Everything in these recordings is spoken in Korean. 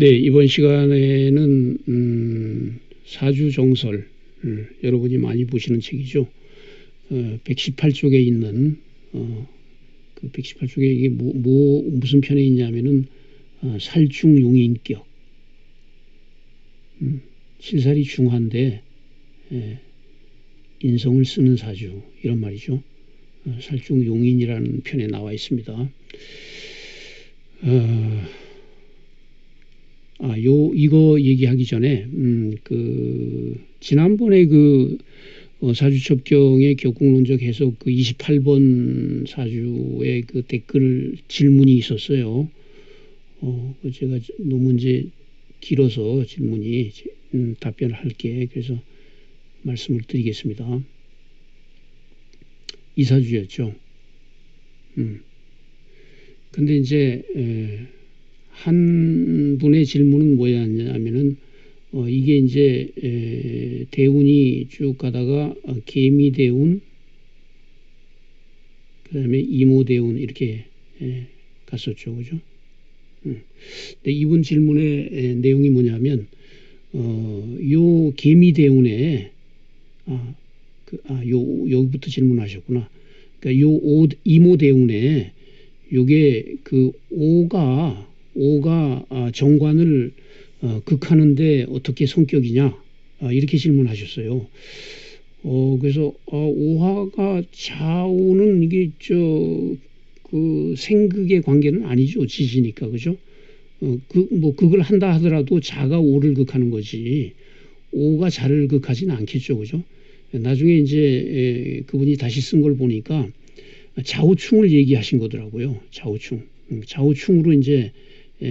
네, 이번 시간에는 음, 사주 정설 여러분이 많이 보시는 책이죠. 어, 118쪽에 있는 어, 그 118쪽에 이게 뭐, 뭐 무슨 편에 있냐면은 어, 살중 용인격 음, 실살이 중한데 예, 인성을 쓰는 사주 이런 말이죠. 어, 살중 용인이라는 편에 나와 있습니다. 어, 아, 요, 이거 얘기하기 전에, 음, 그, 지난번에 그, 어, 사주첩경의 격국론적 해석 그 28번 사주의 그 댓글 질문이 있었어요. 어, 그 제가 너무 이제 길어서 질문이 음, 답변을 할게. 그래서 말씀을 드리겠습니다. 이 사주였죠. 음. 근데 이제, 에, 한 분의 질문은 뭐였냐면은 어, 이게 이제 에, 대운이 쭉 가다가 어, 개미 대운 그다음에 이모 대운 이렇게 에, 갔었죠, 그죠? 음. 근데 이분 질문의 에, 내용이 뭐냐면 어, 요 개미 대운에 아, 그, 아, 요 여기부터 질문하셨구나. 그러니까 요 오, 이모 대운에 요게 그 오가 오가 아, 정관을 어, 극하는데 어떻게 성격이냐? 아, 이렇게 질문하셨어요. 어, 그래서 어, 오화가 좌우는 이게 저 그 생극의 관계는 아니죠. 지지니까. 그죠? 어, 그뭐 극을 한다 하더라도 자가 오를 극하는 거지. 오가 자를 극하지는 않겠죠. 그죠? 나중에 이제 에, 그분이 다시 쓴 걸 보니까 좌우충을 얘기하신 거더라고요. 좌우충. 음, 좌우충으로 이제 예,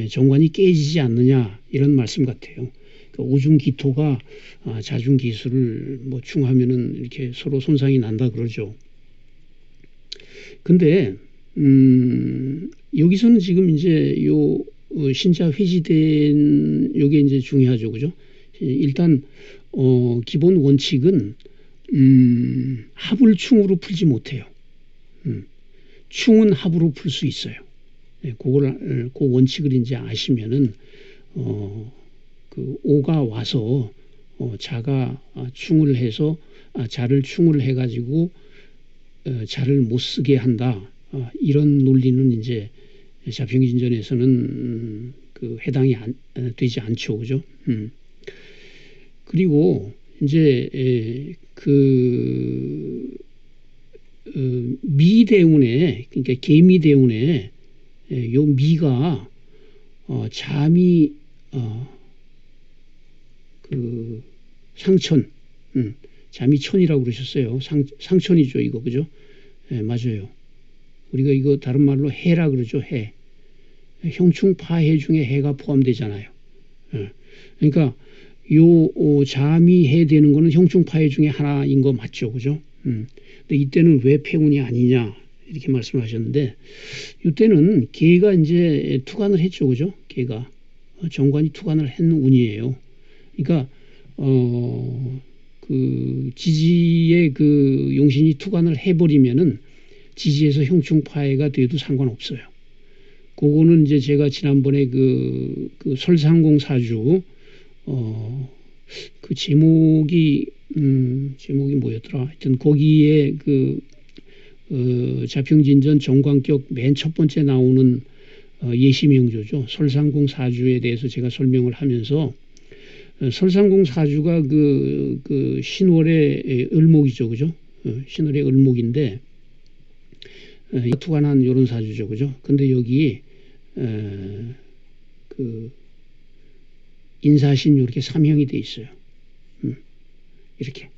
정관이 깨지지 않느냐 이런 말씀 같아요. 그 오중 기토가 아, 자중 기술을 뭐 충하면은 이렇게 서로 손상이 난다 그러죠. 근데 음 여기서는 지금 이제 요 어, 신자 회지된 요게 이제 중요하죠, 그죠? 일단 어 기본 원칙은 음 합을 충으로 풀지 못해요. 음, 충은 합으로 풀 수 있어요. 네, 그걸 그 원칙을 이제 아시면은 어, 그 오가 와서 어, 자가 아, 충을 해서 아, 자를 충을 해가지고 어, 자를 못 쓰게 한다 아, 이런 논리는 이제 자평진전에서는 음, 그 해당이 안, 어, 되지 않죠, 그죠? 음. 그리고 이제 에, 그 어, 미대운에 그러니까 개미대운에 예, 요 미가 어, 잠이 어, 그 상천, 음, 잠이 천이라고 그러셨어요. 상, 상천이죠, 이거 그죠? 예, 맞아요. 우리가 이거 다른 말로 해라 그러죠, 해. 형충 파해 중에 해가 포함되잖아요. 예. 그러니까 요 어, 잠이 해 되는 거는 형충 파해 중에 하나인 거 맞죠, 그죠? 음. 근데 이때는 왜 폐운이 아니냐? 이렇게 말씀하셨는데 이때는 개가 이제 투관을 했죠, 그죠? 개가 어, 정관이 투관을 했는 운이에요. 그러니까 어 그 지지의 그 용신이 투관을 해버리면은 지지에서 형충파해가 돼도 상관없어요. 그거는 이제 제가 지난번에 그, 그 설상공 사주 어, 그 제목이 음, 제목이 뭐였더라? 하여튼 거기에 그 어, 자평진전 정관격 맨 첫 번째 나오는 어, 예시명조죠. 설상공 사주에 대해서 제가 설명을 하면서 어, 설상공 사주가 그, 그 신월의 을목이죠. 그죠? 어, 신월의 을목인데 어, 투관한 이런 사주죠. 그죠? 근데 여기 어, 그 인사신 이렇게 삼형이 돼 있어요. 음, 이렇게.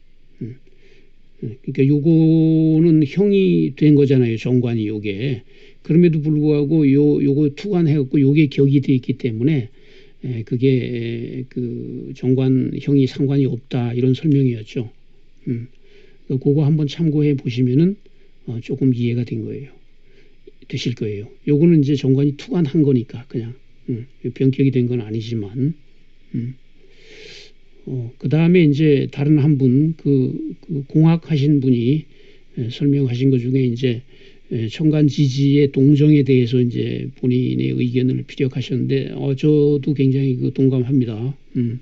음. 그러니까 요거는 형이 된 거잖아요. 정관이 요게. 그럼에도 불구하고 요, 요거 투관해갖고 요게 격이 돼 있기 때문에 에, 그게 그 정관 형이 상관이 없다 이런 설명이었죠. 음. 그거 한번 참고해 보시면은 어, 조금 이해가 된 거예요. 되실 거예요. 요거는 이제 정관이 투관한 거니까 그냥 음, 병격이 된 건 아니지만 음. 어, 그 다음에 이제 다른 한 분, 그, 그 공학하신 분이 설명하신 것 중에 이제 청간 지지의 동정에 대해서 이제 본인의 의견을 피력하셨는데 어, 저도 굉장히 그 동감합니다. 음.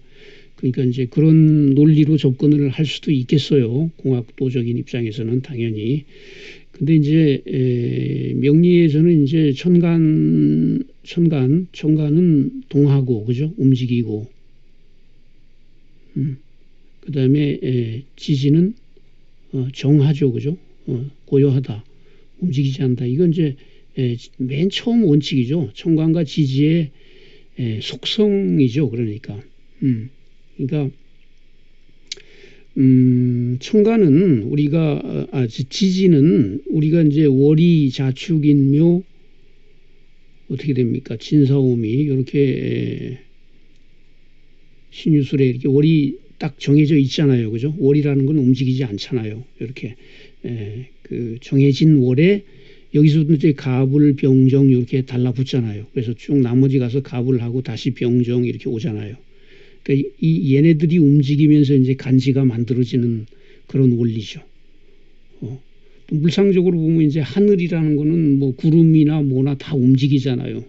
그러니까 이제 그런 논리로 접근을 할 수도 있겠어요. 공학도적인 입장에서는 당연히. 근데 이제 에, 명리에서는 이제 천간 천간 천간은 동하고 그죠 움직이고 음. 그 다음에 에, 지지는 어, 정하죠 그죠 어, 고요하다 움직이지 않다 이건 이제 에, 맨 처음 원칙이죠 천간과 지지의 에, 속성이죠 그러니까 음. 그러니까 음, 청가는 우리가 아, 지지는 우리가 이제 월이 자축인묘 어떻게 됩니까? 진사오미 이렇게 신유술에 이렇게 월이 딱 정해져 있잖아요, 그죠? 월이라는 건 움직이지 않잖아요. 이렇게 에, 그 정해진 월에 여기서도 이제 가불, 병정 이렇게 달라붙잖아요. 그래서 쭉 나머지 가서 가불 하고 다시 병정 이렇게 오잖아요. 그러니까 이 얘네들이 움직이면서 이제 간지가 만들어지는 그런 원리죠. 어. 또 물상적으로 보면 이제 하늘이라는 거는 뭐 구름이나 뭐나 다 움직이잖아요.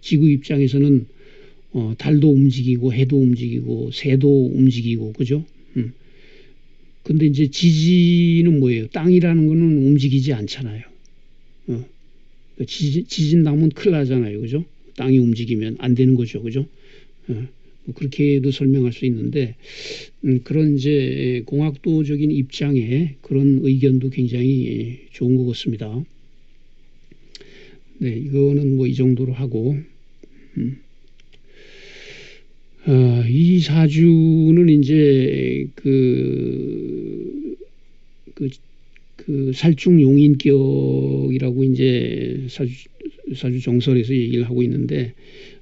지구 입장에서는 어, 달도 움직이고 해도 움직이고 새도 움직이고 그죠? 음. 근데 이제 지진은 뭐예요? 땅이라는 거는 움직이지 않잖아요. 어. 그 지진, 지진 나면 큰일 나잖아요. 그죠? 땅이 움직이면 안 되는 거죠. 그죠? 어. 뭐 그렇게도 설명할 수 있는데 음, 그런 이제 공학도적인 입장에 그런 의견도 굉장히 좋은 것 같습니다. 네, 이거는 뭐 이 정도로 하고 음. 어, 이 사주는 이제 그, 그, 그 살중용인격이라고 이제 사주, 사주 정설에서 얘기를 하고 있는데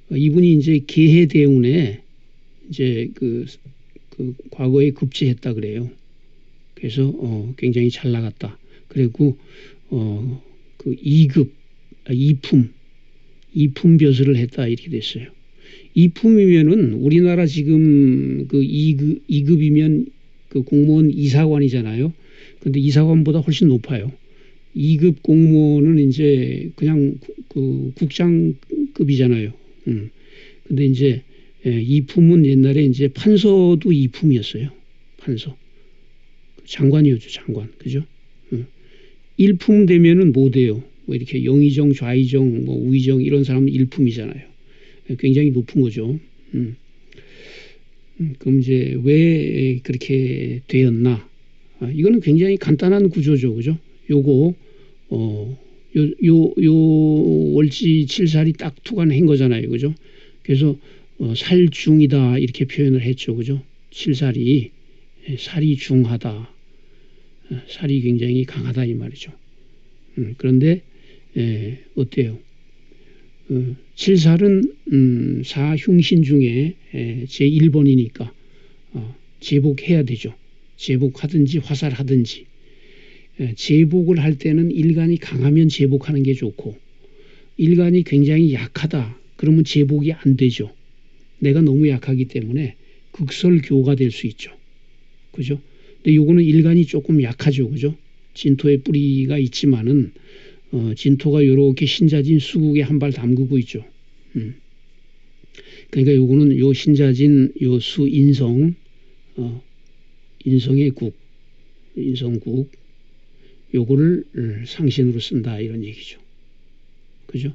어, 이분이 이제 계해대운에 이제 그, 그 과거에 급제했다 그래요. 그래서 어, 굉장히 잘 나갔다. 그리고 어, 그 2급, 아, 2품, 2품 벼슬을 했다 이렇게 됐어요. 2품이면은 우리나라 지금 그 2급, 2급이면 그 공무원 이사관이잖아요. 근데 이사관보다 훨씬 높아요. 2급 공무원은 이제 그냥 그 국장급이잖아요. 음. 근데 이제 예, 이품은 옛날에 이제 판서도 이품이었어요. 판서. 장관이었죠, 장관. 그죠? 응. 일품 되면은 뭐 돼요? 뭐 이렇게 영의정, 좌의정, 뭐 우의정 이런 사람은 일품이잖아요. 예, 굉장히 높은 거죠. 음. 음, 그럼 이제 왜 그렇게 되었나? 아, 이거는 굉장히 간단한 구조죠. 그죠? 요거, 어, 요, 요, 요 월지 칠살이 딱 투관한 거잖아요. 그죠? 그래서 어, 살중이다 이렇게 표현을 했죠. 그죠? 칠살이 예, 살이 중하다. 어, 살이 굉장히 강하다 이 말이죠. 음, 그런데 예, 어때요? 어, 칠살은 음, 사흉신 중에 예, 제1번이니까 어, 제복해야 되죠. 제복하든지 화살하든지 예, 제복을 할 때는 일간이 강하면 제복하는 게 좋고 일간이 굉장히 약하다 그러면 제복이 안 되죠. 내가 너무 약하기 때문에 극설교가 될 수 있죠. 그죠? 근데 요거는 일간이 조금 약하죠. 그죠? 진토의 뿌리가 있지만은 어, 진토가 요렇게 신자진 수국에 한 발 담그고 있죠. 음. 그러니까 요거는 요 신자진 요 수 인성 어, 인성의 국 인성국 요거를 상신으로 쓴다 이런 얘기죠. 그죠?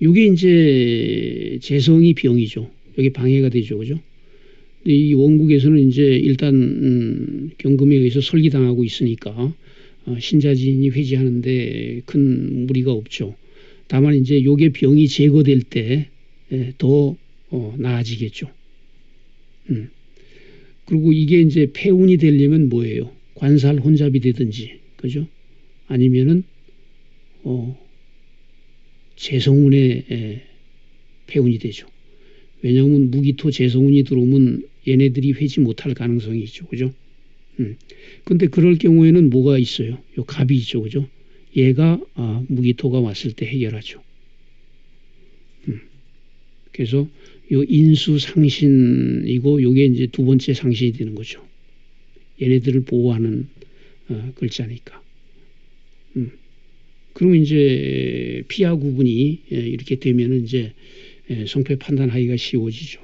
이게 이제 재성이 병이죠. 여기 방해가 되죠. 그죠? 이 원국에서는 이제 일단 음, 경금에 의해서 설기당하고 있으니까 어, 신자진이 회지하는데 큰 무리가 없죠. 다만 이제 요게 병이 제거될 때더 어, 나아지겠죠. 음. 그리고 이게 이제 폐운이 되려면 뭐예요? 관살 혼잡이 되든지, 그죠? 아니면은 어, 재성운의 폐운이 되죠. 왜냐하면 무기토 재성운이 들어오면 얘네들이 회지 못할 가능성이 있죠. 그죠? 음. 근데 그럴 경우에는 뭐가 있어요? 요 갑이 있죠. 그죠? 얘가 아, 무기토가 왔을 때 해결하죠. 음. 그래서 요 인수 상신이고 요게 이제 두 번째 상신이 되는 거죠. 얘네들을 보호하는 어, 글자니까. 음. 그러면 이제 피하 구분이 예, 이렇게 되면 이제 예, 성패 판단하기가 쉬워지죠.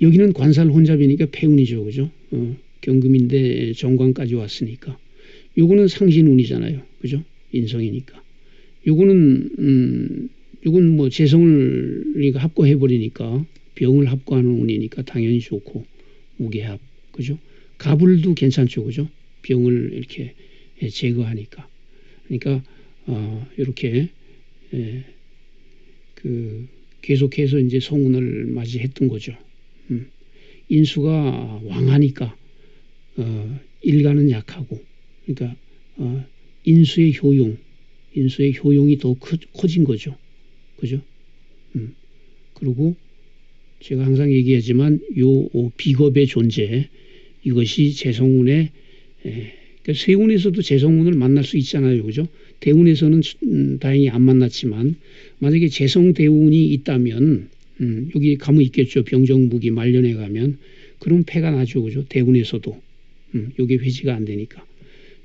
여기는 관살 혼잡이니까 폐운이죠, 그죠? 어, 경금인데 정관까지 왔으니까. 요거는 상신운이잖아요, 그죠? 인성이니까. 요거는 음, 요건 뭐 재성을 그러니까 합고해 버리니까 병을 합고하는 운이니까 당연히 좋고 무게합, 그죠? 가불도 괜찮죠, 그죠? 병을 이렇게 제거하니까. 그러니까 어, 이렇게 예, 그 계속해서 이제 성운을 맞이했던 거죠. 음. 인수가 왕하니까 어, 일가는 약하고 그러니까 어, 인수의 효용, 인수의 효용이 더 커, 커진 거죠. 그죠? 음. 그리고 제가 항상 얘기하지만 요 비겁의 존재 이것이 재성운의 에, 그러니까 세운에서도 재성운을 만날 수 있잖아요. 그죠? 대운에서는 음, 다행히 안 만났지만 만약에 재성 대운이 있다면 음, 여기 가면 있겠죠. 병정무기 말년에 가면 그럼 패가 나죠. 그죠? 대운에서도 음, 여기 회지가 안 되니까.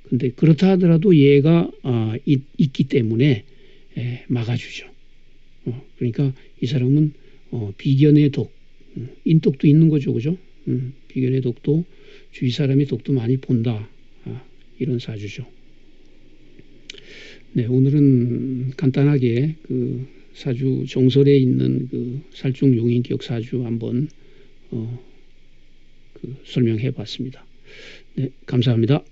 근데 그렇다 하더라도 얘가 아, 있, 기 때문에 에, 막아주죠. 어, 그러니까 이 사람은 어, 비견의 독, 음, 인독도 있는 거죠. 그죠? 음, 비견의 독도 주위 사람이 독도 많이 본다. 아, 이런 사주죠. 네, 오늘은 간단하게 그 사주 정설에 있는 그 살중 용인 기억 사주 한번 어, 그 설명해 봤습니다. 네, 감사합니다.